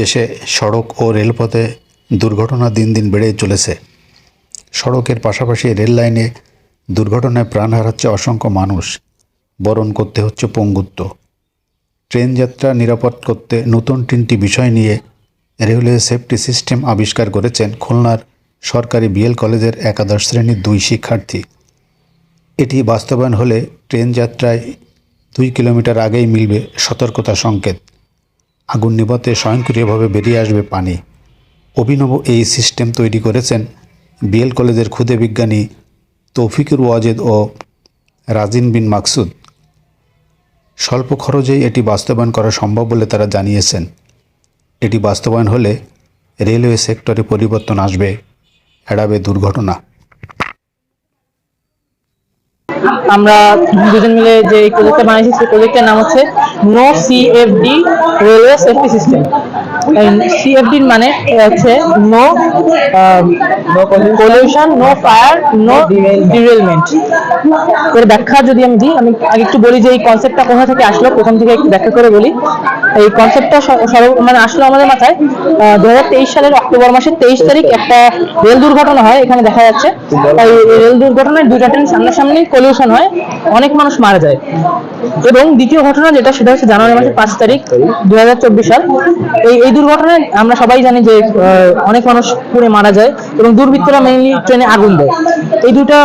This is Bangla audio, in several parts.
দেশে সড়ক ও রেলপথে দুর্ঘটনা দিন দিন বেড়ে চলেছে। সড়কের পাশাপাশি রেল লাইনে দুর্ঘটনায় প্রাণ হারাচ্ছে অসংখ্য মানুষ। বরণ করতে হচ্ছে পঙ্গুত্ব। ট্রেন যাত্রা নিরাপদ করতে নতুন তিনটি বিষয় নিয়ে রেলওয়ে সেফটি সিস্টেম আবিষ্কার করেছেন খুলনার সরকারি বিএল কলেজের একাদশ শ্রেণির দুই শিক্ষার্থী। এটি বাস্তবায়ন হলে ট্রেন যাত্রায় দুই কিলোমিটার আগেই মিলবে সতর্কতা সংকেত। আগুন নিভাতে স্বয়ংক্রিয়ভাবে বেরিয়ে আসবে পানি। অভিনব এই সিস্টেম তৈরি করেছেন বিএল কলেজের ক্ষুদে বিজ্ঞানী তৌফিকুর ওয়াজেদ ও রাজিন বিন মাকসুদ। স্বল্প খরচেই এটি বাস্তবায়ন করা সম্ভব বলে তারা জানিয়েছেন। এটি বাস্তবায়ন হলে রেলওয়ে সেক্টরে পরিবর্তন আসবে, এড়াবে দুর্ঘটনা। আমরা দুজন মিলে যে প্রজেক্টটা বানিয়েছি সেই প্রজেক্টের নাম হচ্ছে no CFD railway safety system সিএফডির মানে হচ্ছে no pollution no fire no derailment এর ব্যাখ্যা যদি আমি দিই আমি আগে একটু বলি যে এই কনসেপ্টটা কোথা থেকে আসলো প্রথম থেকে একটু ব্যাখ্যা করে বলি। এই কনসেপ্টটা মানে আসলো আমাদের মাথায় দু হাজার তেইশ সালের অক্টোবর মাসের তেইশ তারিখ একটা রেল দুর্ঘটনা হয় এখানে দেখা যাচ্ছে। তাই এই রেল দুর্ঘটনায় দুটা ট্রেন সামনাসামনি পলিউশন হয় অনেক মানুষ মারা যায়। এবং দ্বিতীয় ঘটনা যেটা সেটা হচ্ছে জানুয়ারি মাসের পাঁচ তারিখ দু হাজার চব্বিশ সাল। এই এই দুর্ঘটনায় আমরা সবাই জানি যে অনেক মানুষ পুড়ে মারা যায় এবং দুর্বৃত্তরা মেইনলি ট্রেনে আগুন দেয়। এই দুটা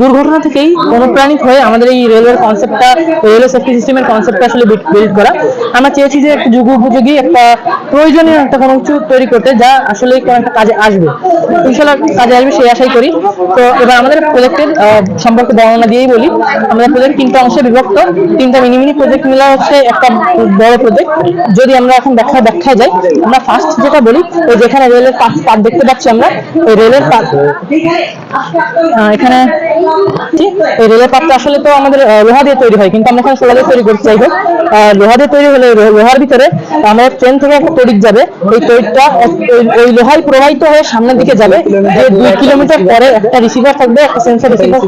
দুর্ঘটনা থেকেই অনুপ্রাণিত হয়ে আমাদের এই রেলওয়ের কনসেপ্টটা রেলওয়ে সেফটি সিস্টেমের কনসেপ্টটা আসলে বিল্ড করা। আমরা চেয়েছি যে একটা যুগ উপযোগী একটা প্রয়োজনীয় একটা কোনো কিছু তৈরি করতে যা আসলে কোনো একটা কাজে আসবে। ইনশাল্লাহ কাজে আসবে সেই আশাই করি। তো এবার আমাদের প্রজেক্টের সম্পর্কে বর্ণনা দিয়েই বলি। আমাদের প্রজেক্ট তিনটা অংশে বিভক্ত। তিনটা মিনি মিনি প্রজেক্ট মিলা হচ্ছে একটা বড় প্রজেক্ট যদি আমরা এখন ব্যাখ্যা ব্যাখ্যায় যাই আমরা ফার্স্ট যেটা বলি ওই যেখানে রেলের পাত দেখতে পাচ্ছি আমরা ওই রেলের আহ, এখানে এই রেলের পাতটা আসলে তো আমাদের লোহা দিয়ে তৈরি হয় কিন্তু আমরা এখানে সোলা দিয়ে তৈরি করতে চাইব। লোহা দিয়ে তৈরি হলে লোহার ভিতরে আমাদের ট্রেন থেকে একটা তড়িৎ যাবে। ওই তড়িৎটা ওই- লোহাই প্রবাহিত হয়ে সামনের দিকে যাবে। যে দুই কিলোমিটার পরে একটা রিসিভার থাকবে একটা সেন্সর রিসিভার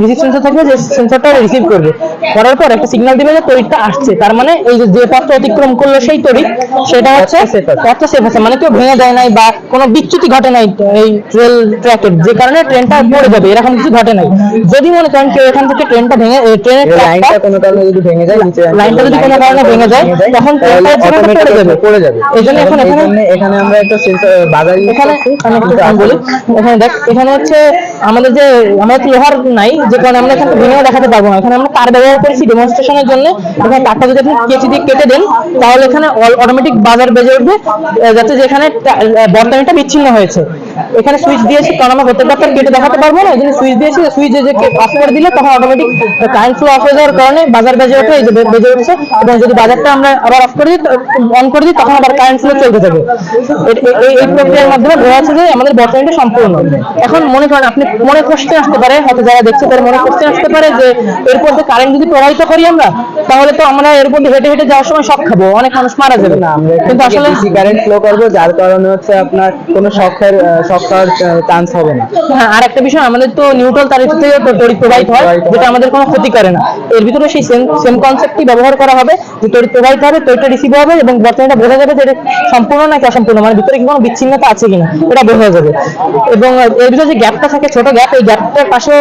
রিসিভ সেন্সর থাকবে যে সেন্সরটা রিসিভ করবে। করার পর একটা সিগন্যাল দিবে যে তড়িৎটা আসছে। তার মানে এই যে যে পথটা অতিক্রম করল সেই তড়িৎ সেটা হচ্ছে পথটা সেফ আছে। মানে কেউ ভেঙে দেয় নাই বা কোনো বিচ্যুতি ঘটে নাই এই রেল ট্র্যাকের যে কারণে ট্রেনটা পড়ে যাবে এরকম কিছু ঘটে নাই। যদি মনে করেন কেউ এখান থেকে ট্রেনটা ভেঙে ট্রেনের লাইনটা কোনো কারণে যদি ভেঙে যায় নিচে লাইনটা যদি কোনো কারণে ভেঙে যায় তখন ট্রেনটা পড়ে যাবে। পড়ে যাবে। এখন এখানে এখানে আমরা একটা সেন্সর বাজার এখানে আমি একটু বলি। এখানে দেখ এখানে হচ্ছে আমাদের যে আমাদের তো লোহার নাই যে কারণে আমরা এখানে ভেঙে দেখাতে পারব না। এখানে আমরা তার ব্যবহার করেছি ডেমনস্ট্রেশনের জন্য। এখানে তারটা যদি আপনি কেচি দিয়ে কেটে দেন তাহলে এখানে অটোমেটিক বাজার বেজে উঠবে যাতে যে এখানে টা- বিচ্ছিন্ন হয়েছে। এখানে সুইচ দিয়েছি কারণ আমরা প্রত্যেকটা তার কেটে দেখাতে পারব না এই জন্য সুইচ দিয়েছি সুইচ যে অফ করে দিলে তখন অটোমেটিক কারেন্ট ফ্লো অফ হয়ে যাওয়ার কারণে বাজার বেজে ওঠে এই যে বেজে উঠছে। এবং যদি বাজারটা আমরা আবার অফ করে দিই অন করে দিই তখন আবার কারেন্ট ফ্লো চলতে থাকবে। এ- এই প্রক্রিয়ার মাধ্যমে বোঝা যাচ্ছে যে আমাদের বর্তমানটা সম্পূর্ণ। এখন মনে করেন আপনি মনে কোশ্চেন আসতে পারে হয়তো যারা দেখছে তার মনে কোশ্চেন আসতে পারে যে এরপর দিয়ে কারেন্ট যদি প্রবাহিত করি আমরা তাহলে তো আমরা এরপর দিয়ে হেঁটে হেঁটে যাওয়ার সময় শখ খাব অনেক মানুষ মারা যাবে। না আমরা কিন্তু আসলে কারেন্ট ফ্লো করব যার কারণে হচ্ছে আপনার কোনো শখের খাওয়ার চান্স হবে না। হ্যাঁ আর একটা বিষয় আমাদের তো নিউট্রাল থেকে তড়িৎ প্রবাহিত হয় যেটা আমাদের কোনো ক্ষতি করে না। এর ভিতরে সেই সেম সেম কনসেপ্টই ব্যবহার করা হবে যে তড়িৎ প্রবাহিত হবে তড়িৎটা রিসিভ হবে এবং বর্তমানটা বোঝা যাবে যে এটা সম্পূর্ণ নাকি অসম্পূর্ণ মানে ভিতরে কি কোনো বিচ্ছিন্নতা আছে কিনা এটা বোঝা যাবে। এবং এর ভিতরে যে গ্যাপটা থাকে ছোট গ্যাপ এই গ্যাপটার পাশে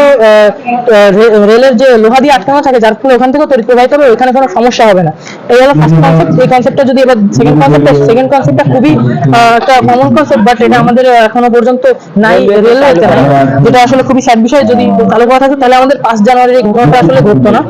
রেলের যে লোহা দিয়ে আটকানো থাকে যার ফলে ওখান থেকে তড়িৎ প্রবাহিত হবে ওখানে কোনো সমস্যা হবে না। এই হলো ফার্স্ট কনসেপ্ট এই কনসেপ্টটা যদি এবার সেকেন্ড কনসেপ্ট সেকেন্ড কনসেপ্টটা খুবই একটা কমন কনসেপ্ট বাট এটা আমাদের এখনও পর্যন্ত নাই রেল নাই যেটা আসলে খুবই স্যাড বিষয়। যদি ভালো কথা থাকে তাহলে আমাদের পাঁচ জানুয়ারির এই ঘটনাটা আসলে ঘটতো না।